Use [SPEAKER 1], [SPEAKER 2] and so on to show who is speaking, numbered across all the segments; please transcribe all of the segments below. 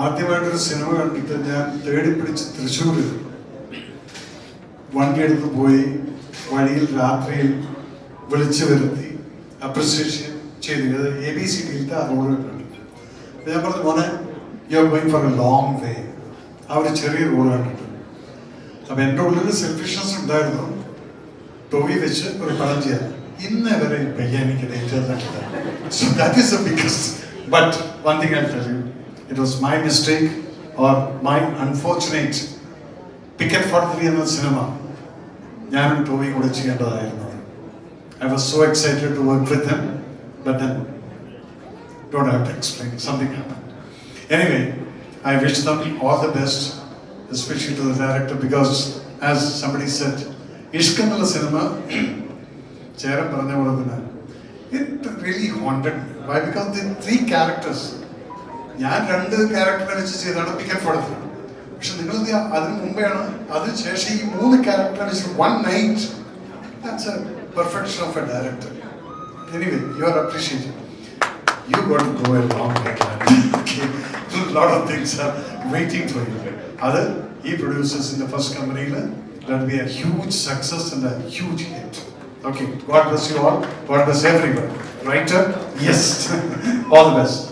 [SPEAKER 1] ആദ്യമായിട്ടൊരു സിനിമ കണ്ടിട്ട് ഞാൻ തേടി പിടിച്ച് തൃശ്ശൂർ വണ്ടിയെടുത്ത് പോയി വഴിയിൽ രാത്രിയിൽ വിളിച്ചു വരുത്തി അപ്രിസിയേഷൻ ചെയ്തു. അത് എ ബി സി ഡിയിലത്തെ റോഡ് കണ്ടിട്ട്. ഞാൻ പറഞ്ഞു മോനെ you are going for a long way ആ ഒരു ചെറിയ റോഡ് കണ്ടിട്ട്. അപ്പം എന്റെ ഉള്ളിൽ സെൽഫിഷ്നസ് ഉണ്ടായിരുന്നു. ടോവി വെച്ച് ഒരു പണം ചെയ്യാൻ. ഇന്ന് വരെ ഈ ഡേറ്റ് തന്നിട്ടില്ല. So that is a biggest but one thing I tell you it was my mistake or my unfortunate picket forty three എന്ന സിനിമ ഞാനും ടോവിയും കൂടെ ചെയ്യേണ്ടതായിരുന്നു I was so excited to work with him but then don't have to explain something happen anyway I wish them all the best especially to the director because as somebody said Ishq എന്നുള്ള cinema Cheran പറഞ്ഞ പോലെ തന്നെ it really haunted why because the three characters ഞാൻ രണ്ട് ക്യാരക്ടറിനെ വെച്ച് ചെയ്താണ് picket fourth പക്ഷെ നിങ്ങൾ അതിന് മുമ്പെയാണ് അതിനുശേഷം ഈ മൂന്ന് ക്യാരക്ടറിനെ വെച്ച് one night that's a perfection of a director anyway you are appreciated way. okay. A lot of things are waiting for you. Other he produces in the first company, that be a huge success and a huge hit. Okay, God bless you all. God bless everyone. Writer, yes. all the best.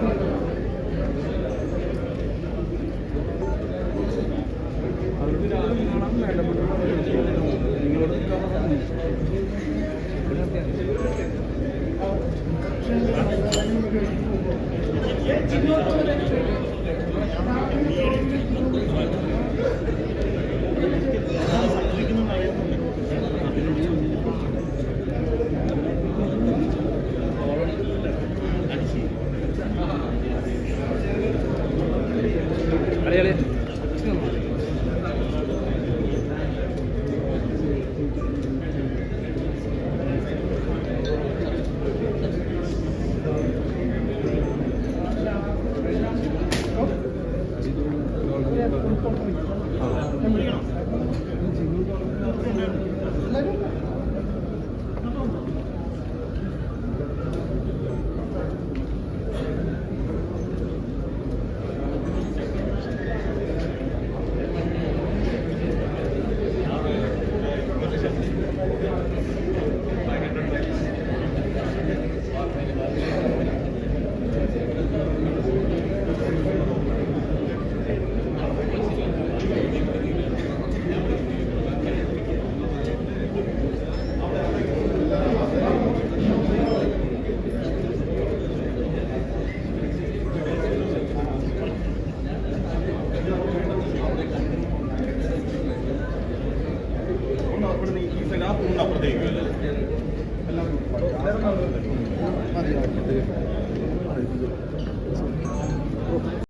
[SPEAKER 2] Side ആ